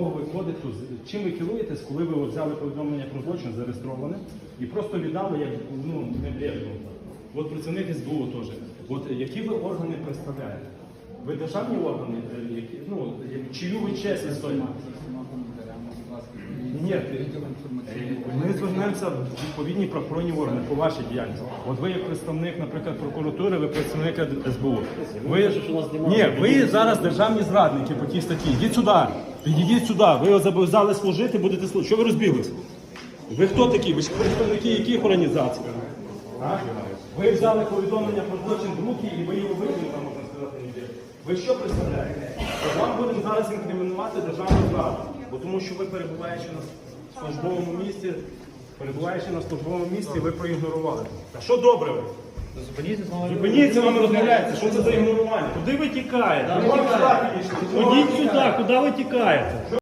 Виходить тут? Чим ви керуєтесь, коли ви взяли повідомлення про злочин, зареєстроване, і просто віддали як ну, не брезно. От працівник СБУ теж. От які ви органи представляєте? Ви державні органи, е, які, ну, чию ви честь відстоюєте? Ні, е, ми звернемося в відповідні правоохоронні органи по вашій діяльності. От ви як представник, наприклад, прокуратури, ви представник СБУ. Ви, ні, ви зараз державні зрадники по тій статті. Йдіть сюди, підійдіть сюди. Ви зобов'язали служити, будете служити. Що ви розбіглись? Ви хто такі? Ви ж представники яких організацій? А? Ви взяли повідомлення про злочин в руки і ви його викинули, там, можна сказати, ніде. Ви що представляєте? Вам будемо зараз інкримінувати державну зраду, бо тому що ви перебуваючи на службовому місці, перебуваючи на службовому місці, ви проігнорували. Та що добре ви? Зупиніться, вам розмовляється. Що це за ігнорування? Куди ви тікаєте? Ходіть сюди, куди ви тікаєте?